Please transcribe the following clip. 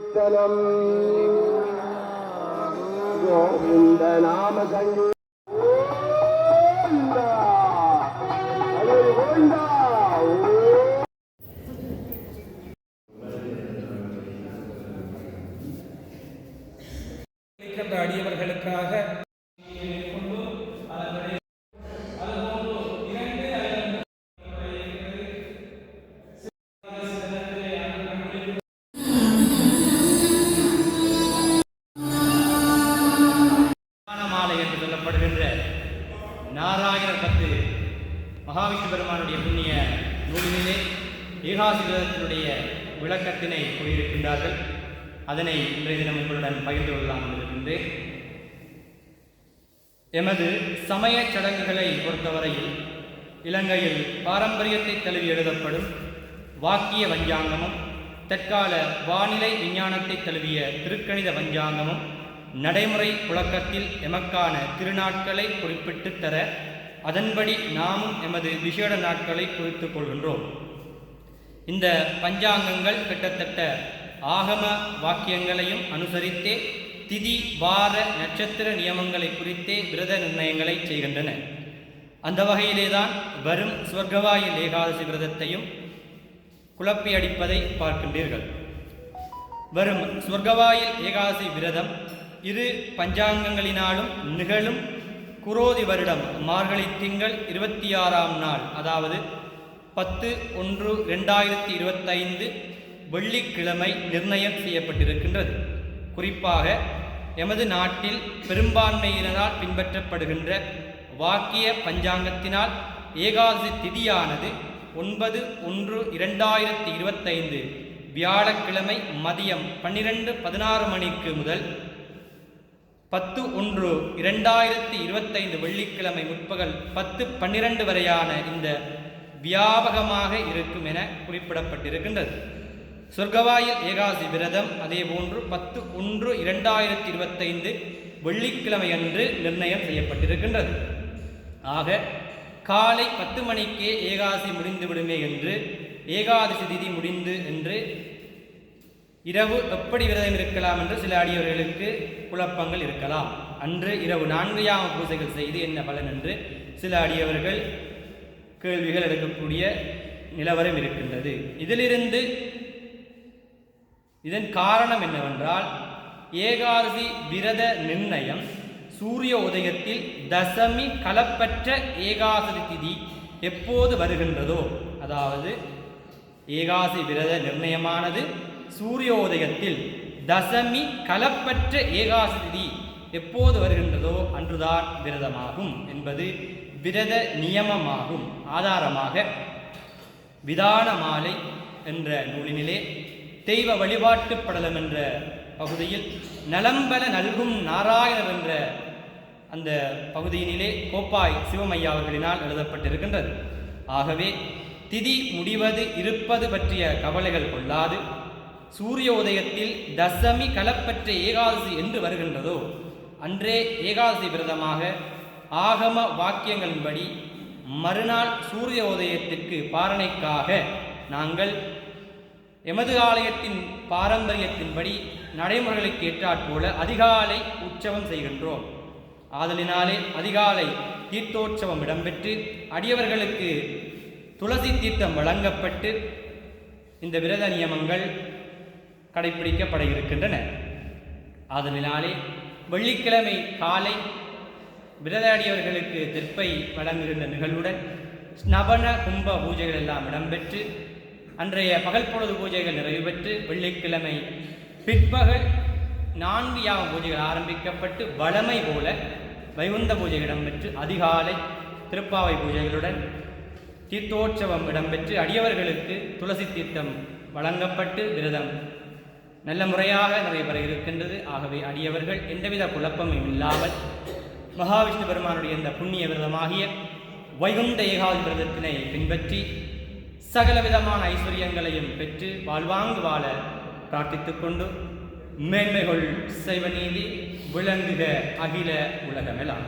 கீர்த்தனம் கோவிந்த நாம சங்கீ கோவிந்தா. ஹரே கோவிந்தா. ஓம் இருக்கின்ற அடியவர்களுக்காக நாராயண பத்து மகாவிஷ்ணு பெருமானுடைய புண்ணிய நூலினிலே ஏகாசிரதத்தினுடைய விளக்கத்தினை கூறியிருக்கின்றார்கள். அதனை இன்றைய தினம் உங்களுடன் பகிர்ந்து கொள்ளலாம் இருக்கின்றேன் எமது சமய சடங்குகளை பொறுத்தவரையில் இலங்கையில் பாரம்பரியத்தை தழுவி எழுதப்படும் வாக்கிய வஞ்சாங்கமும் தற்கால வானிலை விஞ்ஞானத்தை தழுவிய திருக்கணித வஞ்சாங்கமும் நடைமுறை புழக்கத்தில் எமக்கான திருநாட்களை குறிப்பிட்டு தர அதன்படி நாமும் எமது விசேட நாட்களை குறித்துக் கொள்கின்றோம். இந்த பஞ்சாங்கங்கள் கிட்டத்தட்ட ஆகம வாக்கியங்களையும் அனுசரித்தே திதி வார நட்சத்திர நியமங்களை குறித்தே விரத நிர்ணயங்களை செய்கின்றன. அந்த வகையிலேதான் வரும் சுவர்க்கவாயில் ஏகாதசி விரதத்தையும் குழப்பி அடிப்பதை பார்க்கின்றீர்கள். வரும் சுவர்க்கவாயில் ஏகாதசி விரதம் இரு பஞ்சாங்கங்களினாலும் நிகழும் குரோதி வருடம் மார்கழி திங்கள் இருபத்தி ஆறாம் நாள் அதாவது பத்து ஒன்று ரெண்டாயிரத்தி இருபத்தைந்து வெள்ளிக்கிழமை நிர்ணயம் செய்யப்பட்டிருக்கின்றது. குறிப்பாக எமது நாட்டில் பெரும்பான்மையினரால் பின்பற்றப்படுகின்ற வாக்கிய பஞ்சாங்கத்தினால் ஏகாதசி திதியானது ஒன்பது ஒன்று இரண்டாயிரத்தி இருபத்தைந்து வியாழக்கிழமை மதியம் பன்னிரண்டு பதினாறு மணிக்கு முதல் பத்து ஒன்று இரண்டாயிரத்தி இருபத்தைந்து வெள்ளிக்கிழமை முற்பகல் பத்து பன்னிரண்டு வரையான இந்த வியாபகமாக இருக்கும் என குறிப்பிடப்பட்டிருக்கின்றது. சொர்க்கவாயில் ஏகாசி விரதம் அதேபோன்று பத்து ஒன்று இரண்டாயிரத்தி இருபத்தைந்து வெள்ளிக்கிழமை அன்று நிர்ணயம் செய்யப்பட்டிருக்கின்றது. ஆக காலை பத்து மணிக்கே ஏகாசி முடிந்துவிடுமே என்று ஏகாதசி திதி முடிந்து என்று இரவு எப்படி விரதம் இருக்கலாம் என்று சில அடியவர்களுக்கு குழப்பங்கள் இருக்கலாம். அன்று இரவு நான்கு யாம பூஜைகள் செய்து என்ன பலன் என்று சில அடியவர்கள் கேள்விகள் எடுக்கக்கூடிய நிலவரம் இருக்கின்றது. இதிலிருந்து இதன் காரணம் என்னவென்றால் ஏகாதசி விரத நிர்ணயம் சூரிய உதயத்தில் தசமி கலப்பற்ற ஏகாதசி திதி எப்போது வருகின்றதோ அதாவது ஏகாசி விரத நிர்ணயமானது சூரியோதயத்தில் தசமி கலப்பற்ற ஏகாசி திதி எப்போது வருகின்றதோ அன்றுதான் விரதமாகும் என்பது விரத நியமமாகும். ஆதாரமாக விதான மாலை என்ற நூலினிலே தெய்வ வழிபாட்டு படலம் என்ற பகுதியில் நலம்பல நல்கும் நாராயணர் என்ற அந்த பகுதியினிலே கோப்பாய் சிவமையா அவர்களினால் எழுதப்பட்டிருக்கின்றது. ஆகவே திதி முடிவது இருப்பது பற்றிய கவலைகள் கொள்ளாது. சூரிய உதயத்தில் தசமி கலப்பற்ற ஏகாதசி என்று வருகின்றதோ அன்றே ஏகாதசி விரதமாக ஆகம வாக்கியங்களின்படி மறுநாள் சூரிய உதயத்திற்கு பாரணைக்காக நாங்கள் எமது ஆலயத்தின் பாரம்பரியத்தின்படி நடைமுறைகளுக்கு ஏற்றாற்போல அதிகாலை உற்சவம் செய்கின்றோம். ஆதலினாலே அதிகாலை தீர்த்தோற்சவம் இடம்பெற்று அடியவர்களுக்கு துளசி தீர்த்தம் வழங்கப்பட்டு இந்த விரத நியமங்கள் கடைபிடிக்கப்பட இருக்கின்றன அதனாலே வெள்ளிக்கிழமை காலை விரதாடியவர்களுக்கு தெற்பை வழங்குகின்ற நிகழ்வுடன் ஸ்நபன கும்ப பூஜைகள் எல்லாம் இடம்பெற்று அன்றைய பகல் பொழுது பூஜைகள் நிறைவு பெற்று வெள்ளிக்கிழமை பிற்பகல் நான்கு யாம பூஜைகள் ஆரம்பிக்கப்பட்டு வளமை போல வைகுந்த பூஜை இடம்பெற்று அதிகாலை திருப்பாவை பூஜைகளுடன் தீர்த்தோற்சவம் இடம்பெற்று அடியவர்களுக்கு துளசி தீர்த்தம் வழங்கப்பட்டு விரதம் நல்ல முறையாக நிறைவேற இருக்கின்றது. ஆகவே அடியவர்கள் எந்தவித குழப்பமும் இல்லாமல் மகாவிஷ்ணு பெருமானுடைய இந்த புண்ணிய விரதமாகிய வைகுண்ட ஏகாதி விரதத்தினை பின்பற்றி சகல விதமான ஐஸ்வர்யங்களையும் பெற்று வாழ்வாங்கு வாழ பிரார்த்தித்து கொண்டு மேன்மைகள் செய்வ நீதி விளங்குக அகில உலகமெல்லாம்.